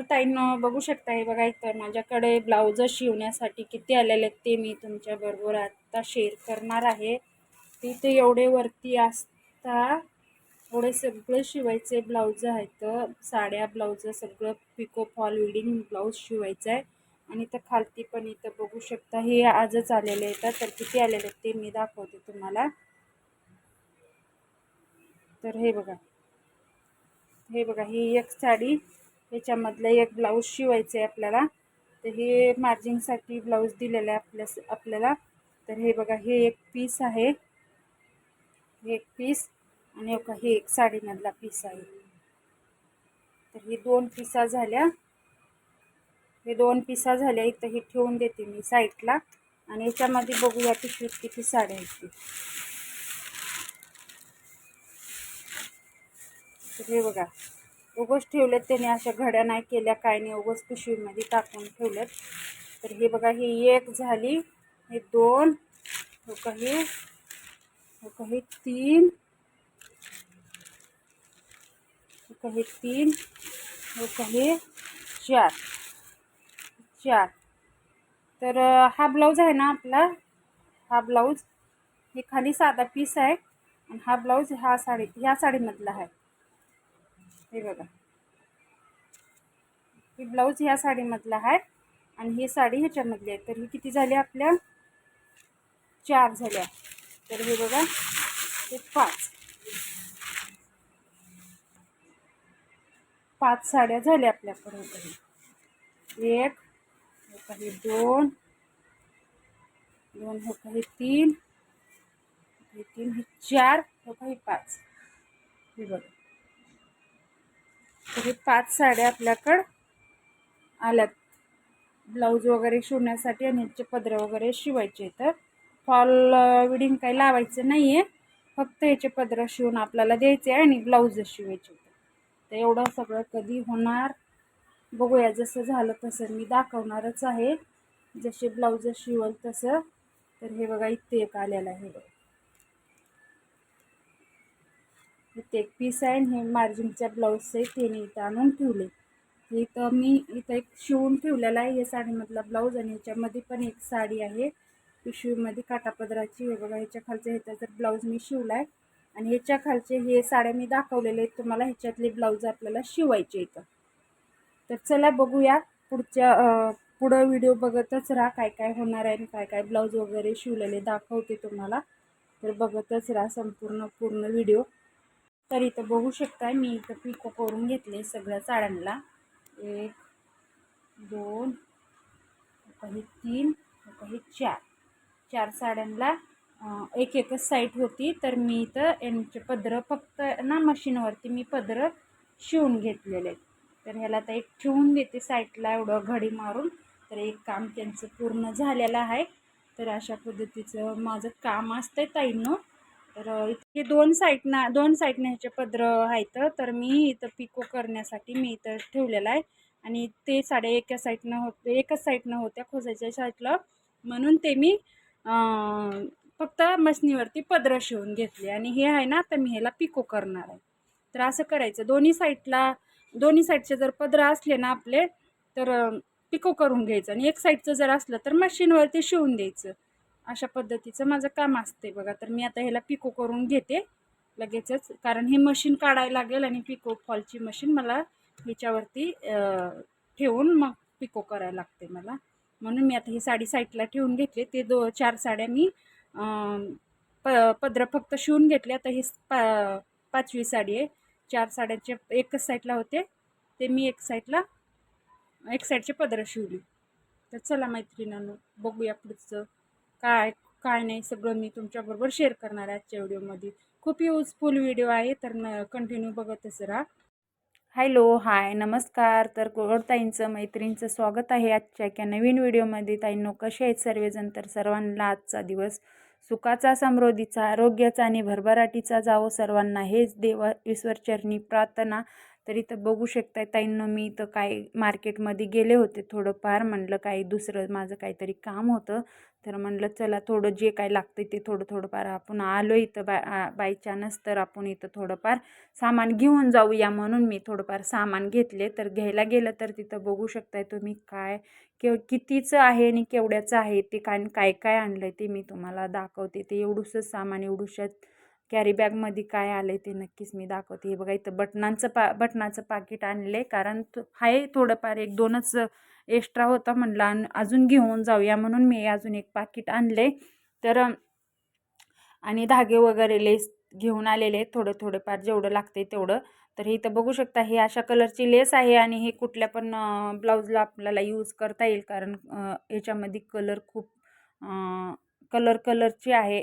तर ताईनं बघू शकता हे बघा तर माझ्याकडे ब्लाऊज शिवण्यासाठी किती आलेले आहेत ते मी तुमच्याबरोबर आत्ता शेअर करणार आहे. तिथे एवढे वरती असता एवढे सगळे शिवायचे ब्लाऊज आहेत. साड्या ब्लाऊज सगळं पिको फॉल विडिंग ब्लाऊज शिवायचं आहे आणि तर खालती पण इथं बघू शकता हे आजच आलेले आहेत. तर किती आलेले आहेत ते मी दाखवते तुम्हाला. तर हे बघा हे बघा ही एक साडी ह्याच्यामधलं एक ब्लाऊज शिवायचं आहे आपल्याला. तर हे मार्जिंगसाठी ब्लाऊज दिलेलं आहे आपल्या आपल्याला. तर हे बघा हे एक पीस आहे. हे एक पीस आणि एक हे एक साडीमधला पीस आहे. तर ही दोन पिसा झाल्या. हे दोन पिसा झाल्या. इथं हे ठेवून देते मी साईडला. आणि याच्यामध्ये बघूया पिशवीत किती साड्या आहेत ती. तर हे बघा उगच ठेवलेत त्याने अशा घड्या नाही केल्या काय नाही उगच पिशवीमध्ये टाकून ठेवलेत तर हे बघा ही एक झाली हे दोन हो काही हो काही तीन हो काही तीन हो काही चार चार. तर हा ब्लाऊज आहे ना आपला? हा ब्लाऊज हे खाली साधा पीस आहे आणि हा ब्लाऊज हा साडी ह्या साडीमधला आहे. हे बघा. ही ब्लाऊज ह्या साडीमधला आहे आणि ही साडी ह्याच्यामधली आहे. तर ही किती झाली आपल्या? चार झाल्या. तर हे बघा हे पाच. पाच साड्या झाल्या आपल्याकडे काही एक हो काही दोन. दोन हो काही तीन. हे तीन हे चार. हो काही पाच. हे बघा. तर हे पाच साड्या आपल्याकडं आल्यात. ब्लाऊज वगैरे शिवण्यासाठी आणि ह्याचे पदरं वगैरे शिवायचे तर फॉल विडिंग काही लावायचं नाही आहे फक्त याचे पदरं शिवून आपल्याला द्यायचे आहे आणि ब्लाऊज शिवायचे तर एवढं सगळं कधी होणार? बघूया. जसं झालं तसं मी दाखवणारच आहे. जसे ब्लाऊज शिवल तसं. तर हे बघा इथे एक आलेलं आहे इथे एक पीस आहे आणि हे मार्जिनच्या ब्लाऊजचे त्याने इथं आणून ठेवले. इथं मी इथं एक शिवून ठेवलेला आहे. या साडीमधला ब्लाऊज आणि ह्याच्यामध्ये पण एक साडी आहे. पिशवीमध्ये काटापदराची हे बघा ह्याच्या खालच्या ह्याचा जर ब्लाऊज मी शिवला आहे आणि ह्याच्या खालचे हे साड्या मी दाखवलेले आहेत तुम्हाला ह्याच्यातले ब्लाऊज आपल्याला शिवायचे इथं तर चला बघूया पुढच्या पुढं व्हिडिओ बघतच राहा काय काय होणार आहे आणि काय काय ब्लाऊज वगैरे शिवलेले दाखवते तुम्हाला. तर बघतच राहा संपूर्ण पूर्ण व्हिडिओ तर इथं बघू शकताय मी इथं पिको करून घेतले सगळ्या साड्यांना. एक दोन काही तीन काही चार. चार साड्यांना एक एकच साईट होती. तर मी इथं यांचे पदरं फक्त ना मशीनवरती मी पदरं शिवून घेतलेले. तर ह्याला आता एक ठेवून देते साईटला एवढं घडी मारून. तर एक काम त्यांचं पूर्ण झालेलं आहे. तर अशा पद्धतीचं माझं काम असतं ताईंनं. तर इथे दोन साईडना दोन साईडने ह्याचे पदर आहेत तर मी इथं पिको करण्यासाठी मी इथं ठेवलेलं आहे. आणि ते साड्या एका साईडनं होते एकाच साईडनं होत्या खोजायच्या साईडला म्हणून ते मी फक्त मशनीवरती पदरं शिवून घेतले. आणि हे आहे ना तर मी ह्याला पिको करणार आहे. तर असं करायचं. दोन्ही साईडला दोन्ही साईडचे जर पदरं असले ना आपले तर पिको करून घ्यायचं. आणि एक साईडचं जर असलं तर मशीनवरती शिवून द्यायचं. अशा पद्धतीचं माझं काम असते बघा. तर मी आता ह्याला पिको करून घेते लगेचच. कारण हे मशीन काढायला लागेल आणि पिको फॉलची मशीन मला ह्याच्यावरती ठेवून मग पिको करायला लागते मला. म्हणून मी आता ही साडी साईडला ठेवून घेतली. ते दो चार साड्या मी प पदरं फक्त शिवून घेतले. आता ही पा पाचवी साडी आहे. चार साड्याचे एकच साईडला होते. ते मी एक साईडला एक साईडचे पदरं शिवली. तर चला मैत्रिणींनो बघूया पुढचं काय काय नाही सगळं मी तुमच्याबरोबर शेअर करणार आहे आजच्या व्हिडिओमध्ये खूप युजफुल व्हिडिओ आहे तर न कंटिन्यू बघतच राहा. हॅलो हाय नमस्कार. तर गोडताईंचं मैत्रिणींचं स्वागत आहे आजच्या एका नवीन व्हिडिओमध्ये ताईंनो कसे आहेत सर्वजण? तर सर्वांना आजचा दिवस सुखाचा समृद्धीचा आरोग्याचा आणि भरभराटीचा जावो. सर्वांना हेच देव ईश्वरचरणी प्रार्थना. तर इथं बघू शकताय ताईंनो मी इथं काय मार्केटमध्ये गेले होते थोडंफार म्हणलं काही दुसरं माझं काहीतरी काम होतं. तर म्हणलं चला थोडं जे काय लागतं ते थोडं थोडंफार आपण आलो इथं बाय बाय चान्स तर आपण इथं थोडंफार सामान घेऊन जाऊया म्हणून मी थोडंफार सामान घेतले. तर घ्यायला गेलं तर तिथं बघू शकताय तुम्ही काय केव कितीचं आहे आणि केवढ्याचं आहे ते काय काय काय आणलं आहे ते मी तुम्हाला दाखवते. ते एवढूसं सामान एवढूशात कॅरी बॅगमध्ये काय आलं आहे ते नक्कीच मी दाखवते. हे बघा इथं बटनांचं पा बटनाचं पाकिट आणलं आहे कारण आहे थोडंफार एक दोनच एक्स्ट्रा होता म्हणलं आणि अजून घेऊन जाऊया म्हणून मी अजून एक पाकिट आणले तर आणि धागे वगैरे लेस घेऊन आलेले आहेत. थोडं थोडंफार जेवढं लागते तेवढं. तर हे इथं बघू शकता हे अशा कलरची लेस आहे आणि हे कुठल्या पण ब्लाऊजला आपल्याला यूज करता येईल. कारण याच्यामध्ये कलर खूप कलर कलरची आहे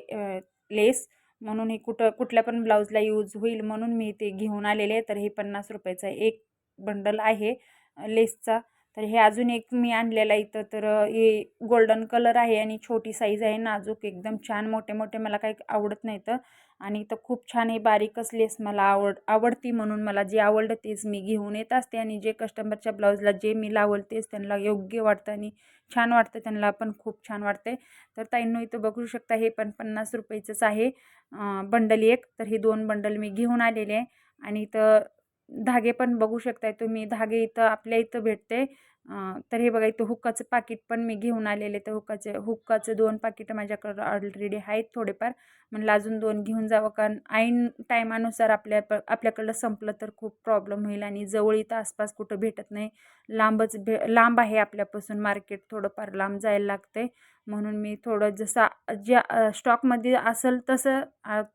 लेस. म्हणून हे कुठं कुठल्या पण ब्लाऊजला यूज होईल म्हणून मी ते घेऊन आलेले आहे. तर हे पन्नास रुपयाचा एक बंडल आहे लेसचा. तर हे अजून एक मी आणलेला इथं. तर हे गोल्डन कलर आहे आणि छोटी साईज आहे. नाजूक एकदम छान मोठे मोठे मला काही आवडत नाही तर आणि इथं खूप छान हे बारीकच लेस मला आवड आवडती म्हणून मला जे आवडलं तेच मी घेऊन येत असते आणि जे कस्टमरच्या ब्लाऊजला जे मी लावल तेच त्यांना योग्य वाटतं आणि छान वाटतं त्यांना पण खूप छान वाटते तर ताईंनो इथं बघू शकता हे पण पन्नास रुपयेचंच आहे बंडल एक. तर हे दोन बंडल मी घेऊन आलेले आहे आणि इथं धागे पण बघू शकताय तुम्ही. धागे इथं आपल्या इथं भेटते तर हे बघा इथं हुक्काचं पाकिट पण मी घेऊन आलेले. तर हुक्काचे हुक्काचे दोन पाकिटं माझ्याकडं ऑलरेडी आहेत थोडेफार. म्हणलं अजून दोन घेऊन जावं कारण ऐन टायमानुसार आपल्या आपल्याकडलं संपलं तर खूप प्रॉब्लेम होईल आणि जवळ इथं आसपास कुठं भेटत नाही. लांबच भे लांब आहे आपल्यापासून मार्केट थोडंफार लांब जायला लागते म्हणून मी थोडं जसं ज्या स्टॉकमध्ये असेल तसं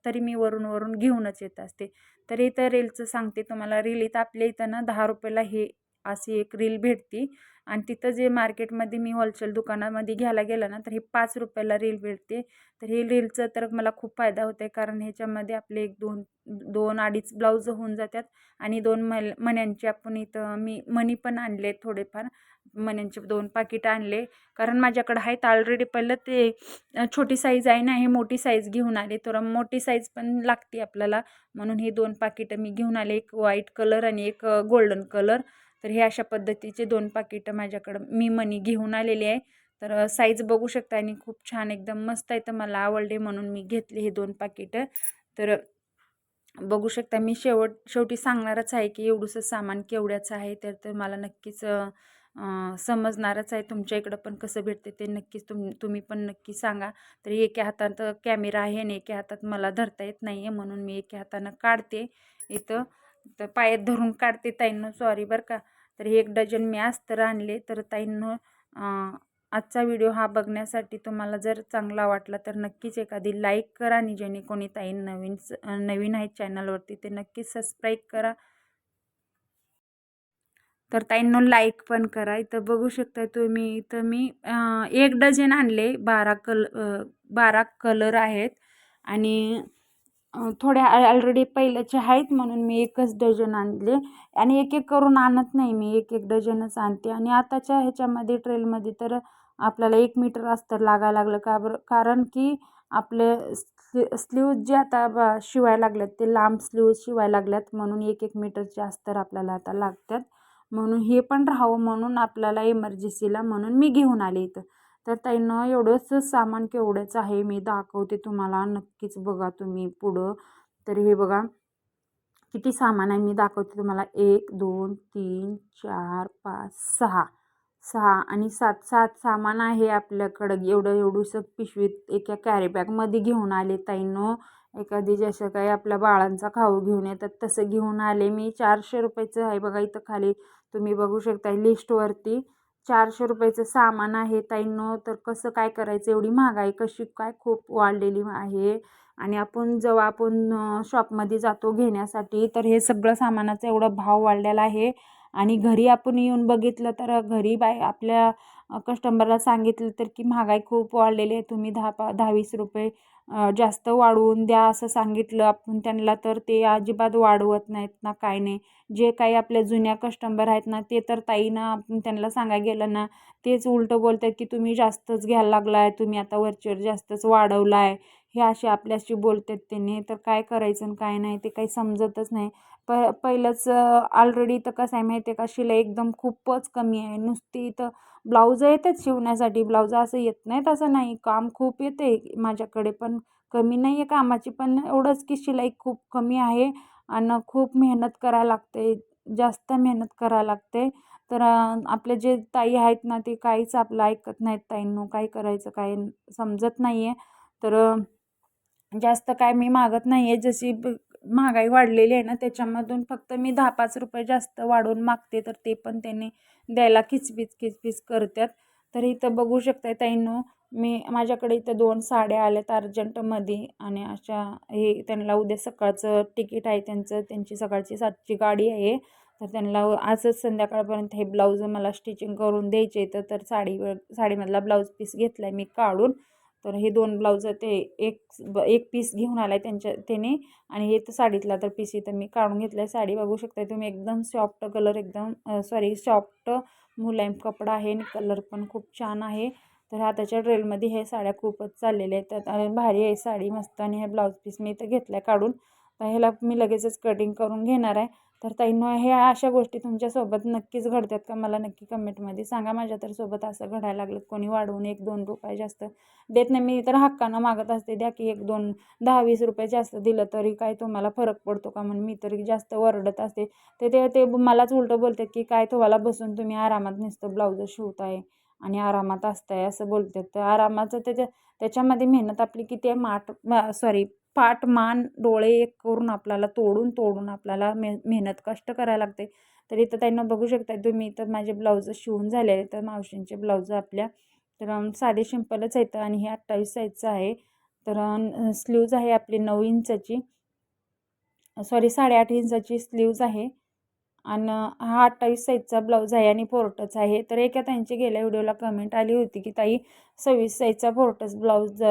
तरी मी वरून वरून घेऊनच येत असते. तर इथं रेलचं सांगते तुम्हाला रेल इथं आपल्या इथं ना दहा रुपयाला हे अशी एक रील भेटते. आणि तिथं जे मार्केटमध्ये मी होलसेल दुकानामध्ये घ्यायला गेलं ना तर हे पाच रुपयाला रील भेटते. तर हे रीलचं तर मला खूप फायदा होते कारण ह्याच्यामध्ये आपले एक दोन दोन अडीच ब्लाऊज होऊन जातात. आणि दोन मल मण्यांचे आपण इथं मी मणी पण आणले थोडेफार. मण्यांचे दोन पाकिट आणले. कारण माझ्याकडं आहेत ऑलरेडी पहिलं ते छोटी साईज आहे ना हे मोठी साईज घेऊन आले. तर मोठी साईज पण लागते आपल्याला. म्हणून हे दोन पाकिटं मी घेऊन आले. एक व्हाईट कलर आणि एक गोल्डन कलर तर हे अशा पद्धतीचे दोन पाकिटं माझ्याकडं मी मनी घेऊन आलेली आहे. तर साईज बघू शकता आणि खूप छान एकदम मस्त आहे तर मला आवडले म्हणून मी घेतले हे दोन पाकिटं. तर बघू शकता मी शेवट शेवटी सांगणारच आहे की एवढंसं सामान केवढ्याचं आहे तर तर मला नक्कीच समजणारच आहे. तुमच्या इकडं पण कसं भेटते ते नक्कीच तुम तुम्ही पण नक्की सांगा. तर एका हातात कॅमेरा आहे आणि एका हातात मला धरता येत नाही आहे म्हणून मी एका हातानं काढते इथं. तर पायात धरून काढते ताईंनो. सॉरी बरं का. तर एक डझन मी तर आणले. तर ताईंनो आजचा व्हिडिओ हा बघण्यासाठी तुम्हाला जर चांगला वाटला तर नक्कीच एखादी लाईक करा आणि जेणे कोणी ताई नवीन नवीन आहेत चॅनलवरती ते नक्कीच सबस्क्राईब करा. तर ताईंनो लाईक पण करा. इथं बघू शकता तुम्ही इथं मी एक डझन आणले. बारा कल बारा कलर आहेत. आणि थोड्या ऑलरेडी पहिल्याचे आहेत म्हणून मी एकच डझन आणले. आणि एक एक करून आणत नाही मी एक एक डझनच आणते. आणि आताच्या ह्याच्यामध्ये ट्रेलमध्ये तर आपल्याला एक मीटर अस्तर लागायला लागलं का बरं? कारण की आपले स्ली स्लीव्ज जे आता ब शिवायला लागल्यात ते लांब स्लीव्ज शिवायला लागल्यात म्हणून एक एक मीटरचे अस्तर आपल्याला आता लागतात. म्हणून हे पण राहावं म्हणून आपल्याला इमर्जन्सीला म्हणून मी घेऊन आले इथं. तर ताईनं एवढंच सामान केवढंच आहे मी दाखवते तुम्हाला. नक्कीच बघा तुम्ही पुढं. तर हे बघा किती सामान आहे मी दाखवते तुम्हाला. एक दोन तीन चार पाच सहा. सहा आणि सात सात सामान आहे आपल्याकडं. एवढं एवढंसं पिशवीत एका कॅरीबॅगमध्ये घेऊन आले ताईनो. एखादी जसं काही आपल्या बाळांचा खाऊ घेऊन येतात तसं घेऊन आले. मी चारशे रुपयाचं आहे बघा इथं खाली. तुम्ही बघू शकता लिस्टवरती चारशे रुपयाचं सामान आहे ताईंनो. तर कसं काय करायचं? एवढी महागाई कशी काय खूप वाढलेली आहे? आणि आपण जेव्हा आपण शॉपमध्ये जातो घेण्यासाठी तर हे सगळं सामानाचा एवढा भाव वाढलेला आहे. आणि घरी आपण येऊन बघितलं तर घरी बाय आपल्या कस्टमरला सांगितलं तर की महागाई खूप वाढलेली आहे तुम्ही दहा पा दहा वीस रुपये जास्त वाढवून द्या असं सांगितलं आपण त्यांना तर ते अजिबात वाढवत नाहीत ना काय नाही. जे काही आपल्या जुन्या कस्टमर आहेत ना ते तर ताईनं आपण त्यांना सांगायला गेलं ना तेच उलटं बोलतात की तुम्ही जास्तच घ्यायला लागला आहे तुम्ही आता वरचेवर जास्तच वाढवला आहे हे असे आपल्याशी बोलतात त्यांनी. तर काय करायचं आणि काय नाही ते काही समजतच नाही. प पहिलंच ऑलरेडी तर कसं आहे माहिती आहे का शिलाई एकदम खूपच कमी आहे. नुसती तर ब्लाऊज येतात शिवण्यासाठी. ब्लाऊज असं येत नाहीत असं नाही. काम खूप येते माझ्याकडे पण कमी नाही आहे कामाची. पण एवढंच की शिलाई खूप कमी आहे आणि खूप मेहनत करायला लागते. जास्त मेहनत करायला लागते. तर आपले जे ताई आहेत ना ते काहीच आपलं ऐकत नाहीत ताईंनो. काय करायचं काय समजत नाही आहे तर जास्त काय मी मागत नाही आहे जशी महागाई वाढलेली आहे ना त्याच्यामधून फक्त मी दहा पाच रुपये जास्त वाढवून मागते तर ते पण त्यांनी द्यायला किचपिच किचपिच करतात तर इथं बघू शकताय ताईंनो मी माझ्याकडे इथं दोन साड्या आल्यात अर्जंटमध्ये आणि अशा हे त्यांना उद्या सकाळचं तिकीट आहे त्यांचं त्यांची सकाळची सातची गाडी आहे. तर त्यांना आजच संध्याकाळपर्यंत हे ब्लाऊज मला स्टिचिंग करून द्यायचे तर तर साडी साडीमधला ब्लाऊज पीस घेतला आहे मी काढून. तर हे दोन ब्लाऊज ते एक एक पीस घेऊन आला आहे त्यांच्या त्याने. आणि हे तर साडीतला तर पीस इथं मी काढून घेतला आहे साडी बघू शकता तुम्ही एकदम सॉफ्ट कलर एकदम सॉरी सॉफ्ट मुलायम कपडा आहे आणि कलर पण खूप छान आहे. तर हाताच्या ड्रेलमध्ये हे साड्या खूपच चाललेल्या आहेत. तर भारी आहे साडी मस्त आणि हे ब्लाऊज पीस मी इथं घेतला आहे काढून. तर ह्याला मी लगेचच कटिंग करून घेणार आहे. तर ताईंनो हे अशा गोष्टी तुमच्यासोबत नक्कीच घडतात का? मला नक्की कमेंटमध्ये सांगा. माझ्या तर सोबत असं घडायला लागलं कोणी वाढवून एक दोन रुपये जास्त देत नाही. मी तर हक्कानं मागत असते. द्या की एक दोन दहा वीस रुपये जास्त दिलं तरी काय तुम्हाला फरक पडतो का? म्हणून मी तरी जास्त वरडत असते. ते ते ते मलाच उलटं बोलतात की काय तुम्हाला बसून तुम्ही आरामात नुसतं ब्लाऊज शिवताय आणि आरामात असताय असं बोलतात. तर आरामाचं त्याच्या त्याच्यामध्ये मेहनत आपली किती आहे? माठ सॉरी पाठ मान डोळे एक करून आपल्याला तोडून तोडून आपल्याला मे मेहनत कष्ट करायला लागते. तर इथं त्यांना बघू शकता तुम्ही तर माझे ब्लाऊज शिवून झाले आहे तर मावशींचे ब्लाऊज आपल्या तर साधे शिंपलच आहेत आणि हे अठ्ठावीस साईजचं आहे. तर स्लीव्ज आहे आपली नऊ इंचाची सॉरी साडेआठ इंचाची स्लीव्ज आहे. आणि हा अठ्ठावीस साईजचा ब्लाऊज आहे आणि पोर्टच आहे. तर एका त्यांची गेल्या व्हिडिओला कमेंट आली होती की ताई सव्वीस साईजचा फोर्टच ब्लाऊज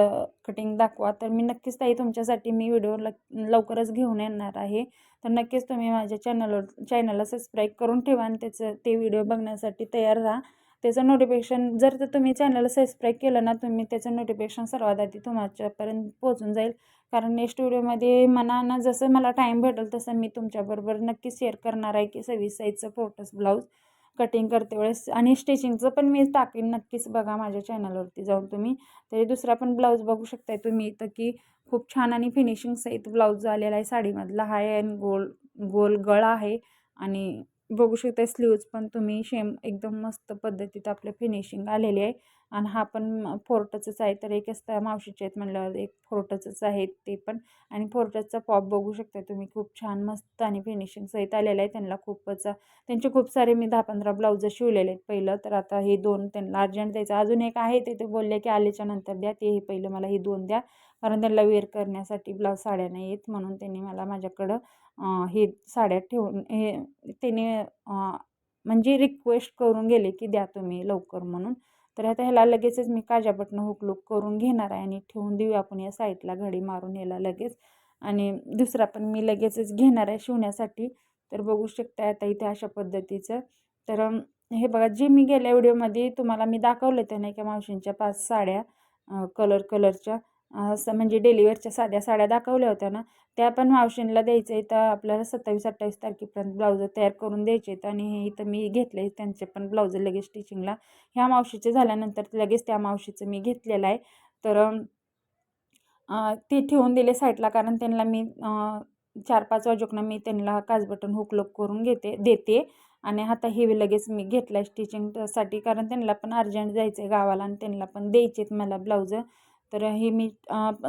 कटिंग दाखवा. तर मी नक्कीच ताई तुमच्यासाठी मी व्हिडिओ ल लवकरच घेऊन येणार आहे. तर नक्कीच तुम्ही माझ्या चॅनलवर चॅनलला सबस्क्राईब करून ठेवा आणि त्याचं ते व्हिडिओ बघण्यासाठी तयार राहा. त्याचं नोटिफिकेशन जर तर तुम्ही चॅनलला सबस्क्राईब केलं ना तुम्ही त्याचं नोटिफिकेशन सर्वात आधी तुमच्यापर्यंत पोहोचून जाईल. कारण नेक्स्ट व्हिडिओमध्ये मनानं जसं मला टाईम भेटेल तसं मी तुमच्याबरोबर नक्की शेअर करणार आहे की सव्वीस साईजचं फोटोस ब्लाऊज कटिंग करते वेळेस. आणि स्टिचिंगचं पण मी टाकेन नक्कीच बघा माझ्या चॅनलवरती जाऊन तुम्ही. तरी दुसरा पण ब्लाऊज बघू शकताय तुम्ही इथं की खूप छान आणि फिनिशिंग सहित ब्लाऊज आलेला आहे साडीमधला. हाय अँड गोल गोल गळा आहे. आणि बघू शकता स्लीव्ज पण तुम्ही शेम एकदम मस्त पद्धतीत आपलं फिनिशिंग आलेली आहे. आणि हा पण फोर्टचंच आहे तर एकच त्या मावशीचे आहेत म्हणल्यावर एक फोर्टचंच आहे ते पण. आणि फोर्टचा पॉप बघू शकता तुम्ही खूप छान मस्त आणि फिनिशिंग सहित आलेलं आहे त्यांना खूपच. त्यांचे खूप सारे मी दहा पंधरा ब्लाऊज शिवलेले आहेत पहिलं तर आता हे दोन त्यांना अर्जंट द्यायचं. अजून एक आहे ते ते बोलले की आल्याच्यानंतर द्या ते हे पहिलं मला हे दोन द्या. कारण त्यांना वेअर करण्यासाठी ब्लाऊज साड्या नाही येत म्हणून त्यांनी मला माझ्याकडं हे साड्या ठेवून हे त्याने म्हणजे रिक्वेस्ट करून गेले की द्या तुम्ही लवकर म्हणून. तर आता ह्याला लगेचच मी काजापटनं हुकलूक करून घेणार आहे आणि ठेवून देऊ आपण या साईडला घडी मारून याला लगेच. आणि दुसरा पण मी लगेचच घेणार आहे शिवण्यासाठी. तर बघू शकता आता इथे अशा पद्धतीचं. तर हे बघा जे मी गेल्या व्हिडिओमध्ये तुम्हाला मी दाखवलं त्या नाही का मावशींच्या पाच साड्या कलर कलरच्या असं म्हणजे डेलिवरच्या साध्या साड्या दाखवल्या होत्या ना त्या पण मावशींला द्यायचं आहे तर आपल्याला सत्तावीस अठ्ठावीस तारखेपर्यंत ब्लाऊज तयार करून द्यायचे आहेत. आणि हे इथं मी घेतले त्यांचे पण ब्लाऊज लगेच स्टिचिंगला ह्या मावशीचे झाल्यानंतर लगेच त्या मावशीचं मी घेतलेलं आहे. तर ते ठेवून दिले साईडला कारण त्यांना मी चार पाच वाजूकनं मी त्यांना काच बटन हुकलोक करून घेते देते. आणि आता हे लगेच मी घेतला आहे स्टिचिंगसाठी कारण त्यांना पण अर्जंट जायचं आहे गावाला. आणि त्यांना पण द्यायचे आहेत मला ब्लाऊज तर हे मी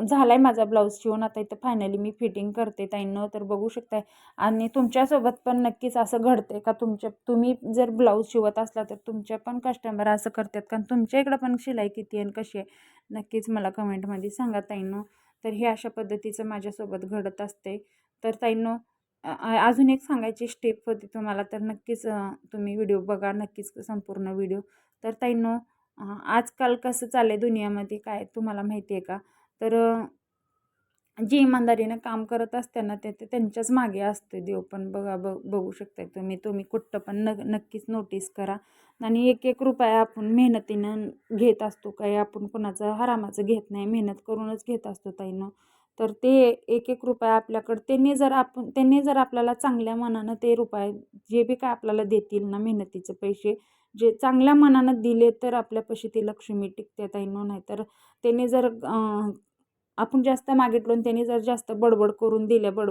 झाला आहे माझा ब्लाऊज शिवून. आता इथं फायनली मी फिटिंग करते ताईंनं. तर बघू शकताय. आणि तुमच्यासोबत पण नक्कीच असं घडते का? तुमच्या तुम्ही जर ब्लाऊज शिवत असला तर तुमच्या पण कस्टमर असं करतात. कारण तुमच्या इकडं पण शिलाई किती आणि कशी आहे? नक्कीच मला कमेंटमध्ये सांगा ताईंनो. तर हे अशा पद्धतीचं माझ्यासोबत घडत असते तर ताईंनो अजून एक सांगायची स्टेप होती तुम्हाला. तर नक्कीच तुम्ही व्हिडिओ बघा. नक्कीच संपूर्ण व्हिडिओ तर ताईंनो आजकाल कसं चाललं आहे दुनियामध्ये काय तुम्हाला माहिती आहे का? तर जी इमानदारीनं काम करत असताना ते ते त्यांच्याच मागे असते देव. पण बघा बघ बघू शकताय तुम्ही. तुम्ही कुठं पण न नक्कीच नोटीस करा. आणि एक एक रुपया आपण मेहनतीनं घेत असतो. काही आपण कोणाचं हरामाचं घेत नाही. मेहनत करूनच घेत असतो ताईनं. तर ते एक एक रुपया आपल्याकडं त्यांनी जर आपण त्यांनी जर आपल्याला चांगल्या मनानं ते रुपये जे बी काय आपल्याला देतील ना मेहनतीचे पैसे जे चांगल्या मनानं दिले तर आपल्यापाशी ती लक्ष्मी टिकते ताईनं नाही तर त्याने जर आपण जास्त मागितलो आणि त्यांनी जर जास्त बडबड करून दिल्या बड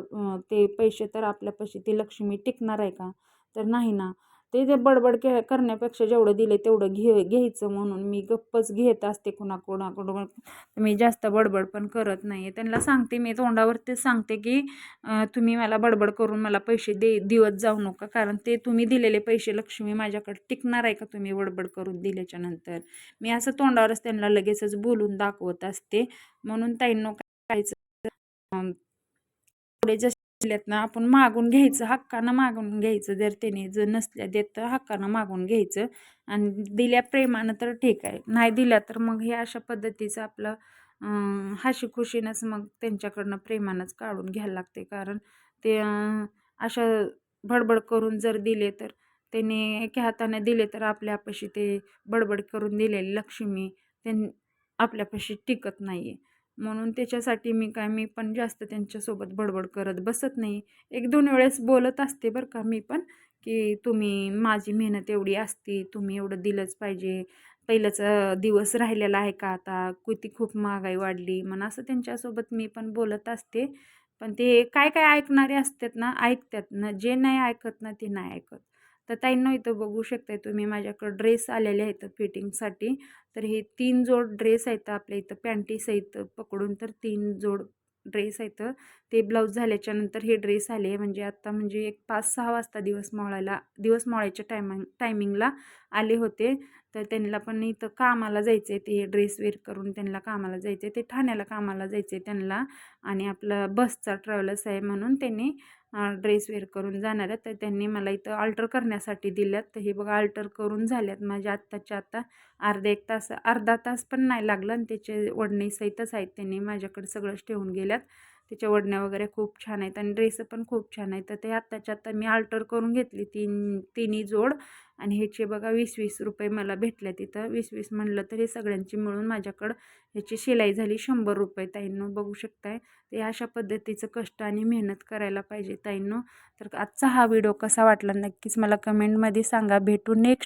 ते पैसे तर आपल्यापाशी ती लक्ष्मी टिकणार आहे का? तर नाही ना. ते जे बडबड के करण्यापेक्षा जेवढं दिले तेवढं घे घ्यायचं म्हणून मी गप्पच घेत असते कुणाकुणाकडून. मी जास्त बडबड पण करत नाही आहे त्यांना सांगते मी तोंडावरतीच सांगते की तुम्ही मला बडबड करून मला पैसे दे दिवत जाऊ नका. कारण ते तुम्ही दिलेले पैसे लक्ष्मी माझ्याकडे टिकणार आहे का तुम्ही बडबड करून दिल्याच्या नंतर? मी असं तोंडावरच त्यांना लगेचच बोलून दाखवत असते. म्हणून ताईंनो कायच पुढे जसे दिल्यात ना आपण मागून घ्यायचं हक्कानं मागून घ्यायचं जर त्याने जर नसल्या देत तर हक्कानं मागून घ्यायचं आणि दिल्या प्रेमानं तर ठीक आहे. नाही दिल्या तर मग हे अशा पद्धतीचं आपलं हाशी खुशीनंच मग त्यांच्याकडनं प्रेमानंच काढून घ्यायला लागते. कारण ते अशा बडबड करून जर दिले तर त्याने एका हाताने दिले तर आपल्यापाशी ते बडबड करून दिलेली लक्ष्मी त्यां आपल्यापाशी टिकत नाही आहे म्हणून त्याच्यासाठी मी काय मी पण जास्त त्यांच्यासोबत बडबड करत बसत नाही. एक दोन वेळेस बोलत असते बरं का मी पण की तुम्ही माझी मेहनत एवढी असती तुम्ही एवढं दिलंच पाहिजे. पहिलंच दिवस राहिलेला आहे का आता? किती खूप महागाई वाढली म्हणून असं त्यांच्यासोबत मी पण बोलत असते. पण ते काय काय ऐकणारे असतात ना ऐकतात ना. जे नाही ऐकत ना ते नाही ऐकत. तर ताईंना इथं बघू शकताय तुम्ही माझ्याकडं ड्रेस आलेले आहेत फिटिंगसाठी. तर हे तीन जोड ड्रेस आहेत आपल्या इथं पॅन्टीस आहेत पकडून तर तीन जोड ड्रेस आहेत. ते ब्लाऊज झाल्याच्यानंतर हे ड्रेस आले म्हणजे आत्ता म्हणजे एक पाच सहा वाजता दिवस मावळायला दिवस मावळायच्या टायमिंग टायमिंगला आले होते. तर त्यांना पण इथं कामाला जायचं आहे ते ड्रेस वेअर करून त्यांना कामाला जायचं आहे ते ठाण्याला कामाला जायचं आहे त्यांना. आणि आपलं बसचा ट्रॅव्हलर्स आहे म्हणून त्यांनी ड्रेस वेअर करून जाणार आहेत. तर त्यांनी मला इथं अल्टर करण्यासाठी दिल्यात. तर हे बघा अल्टर करून झाल्यात. माझ्या आत्ताच्या आत्ता अर्धा एक तास अर्धा तास पण नाही लागला आणि त्याचे ओढणीसहितच आहेत. त्यांनी माझ्याकडे सगळंच ठेवून गेल्यात. तिच्या वडण्या वगैरे खूप छान आहेत आणि ड्रेस पण खूप छान आहेत. तर ते आत्ताच्या आत्ता मी अल्टर करून घेतली तीन तिन्ही जोड आणि ह्याचे बघा वीस वीस रुपये मला भेटले तिथं. वीस वीस म्हणलं तर हे सगळ्यांची मिळून माझ्याकडं ह्याची शिलाई झाली शंभर रुपये ताईंनो. बघू शकताय. ते अशा पद्धतीचं कष्ट आणि मेहनत करायला पाहिजे ताईंनो. तर आजचा हा व्हिडिओ कसा वाटला नक्कीच मला कमेंटमध्ये सांगा. भेटू नेक्स्ट